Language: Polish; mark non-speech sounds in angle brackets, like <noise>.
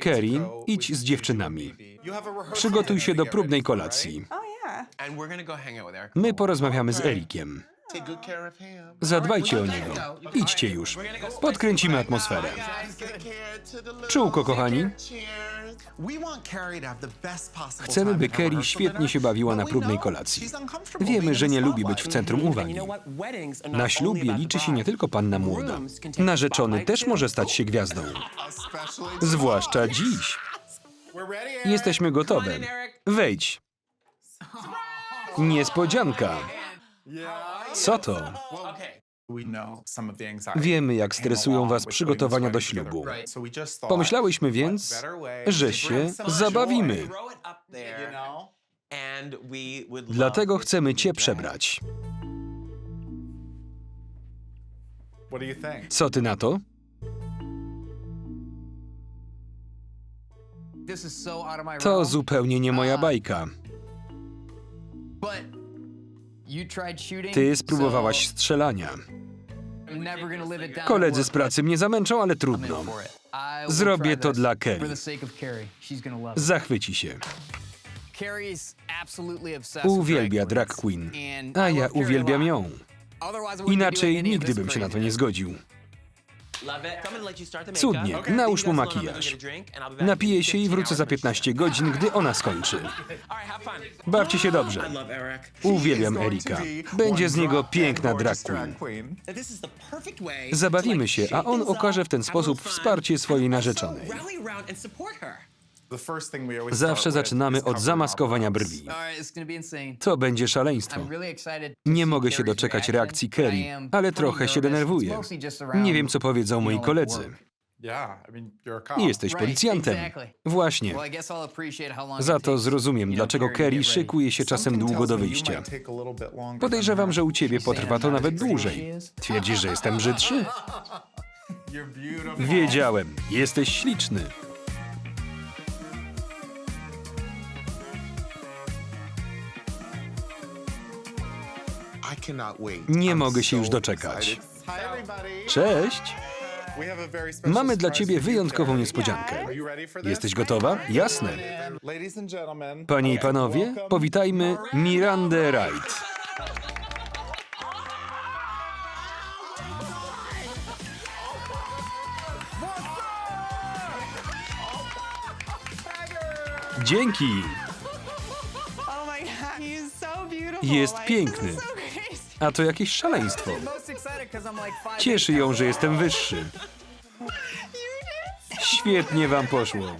Kerry, idź z dziewczynami. Przygotuj się do próbnej kolacji. Oh. My porozmawiamy z Erikiem. Zadbajcie o niego. Idźcie już. Podkręcimy atmosferę. Czółko, kochani. Chcemy, by Kerry świetnie się bawiła na próbnej kolacji. Wiemy, że nie lubi być w centrum uwagi. Na ślubie liczy się nie tylko panna młoda. Narzeczony też może stać się gwiazdą. Zwłaszcza dziś. Jesteśmy gotowe. Wejdź. Niespodzianka. Co to? Wiemy, jak stresują was przygotowania do ślubu. Pomyślałyśmy więc, że się zabawimy. Dlatego chcemy cię przebrać. Co ty na to? To zupełnie nie moja bajka. Ty spróbowałaś strzelania. Koledzy z pracy mnie zamęczą, ale trudno. Zrobię to dla Kerry. Zachwyci się. Uwielbia drag queen. A ja uwielbiam ją. Inaczej nigdy bym się na to nie zgodził. Cudnie, nałóż mu makijaż. Napiję się i wrócę za 15 godzin, gdy ona skończy. <laughs> Bawcie się dobrze. Uwielbiam Erika. Będzie z niego piękna drag queen. Zabawimy się, a on okaże w ten sposób wsparcie swojej narzeczonej. Zawsze zaczynamy od zamaskowania brwi. To będzie szaleństwo. Nie mogę się doczekać reakcji Kerry, ale trochę się denerwuję. Nie wiem, co powiedzą moi koledzy. Jesteś policjantem. Właśnie. Za to zrozumiem, dlaczego Kerry szykuje się czasem długo do wyjścia. Podejrzewam, że u ciebie potrwa to nawet dłużej. Twierdzisz, że jestem brzydszy? <laughs> Wiedziałem. Jesteś śliczny. Nie mogę się już doczekać. Cześć! Mamy dla ciebie wyjątkową niespodziankę. Jesteś gotowa? Jasne. Panie i panowie, powitajmy Mirandę Wright. Dzięki! Oh. Jest piękny. A to jakieś szaleństwo. Cieszy ją, że jestem wyższy. Świetnie wam poszło.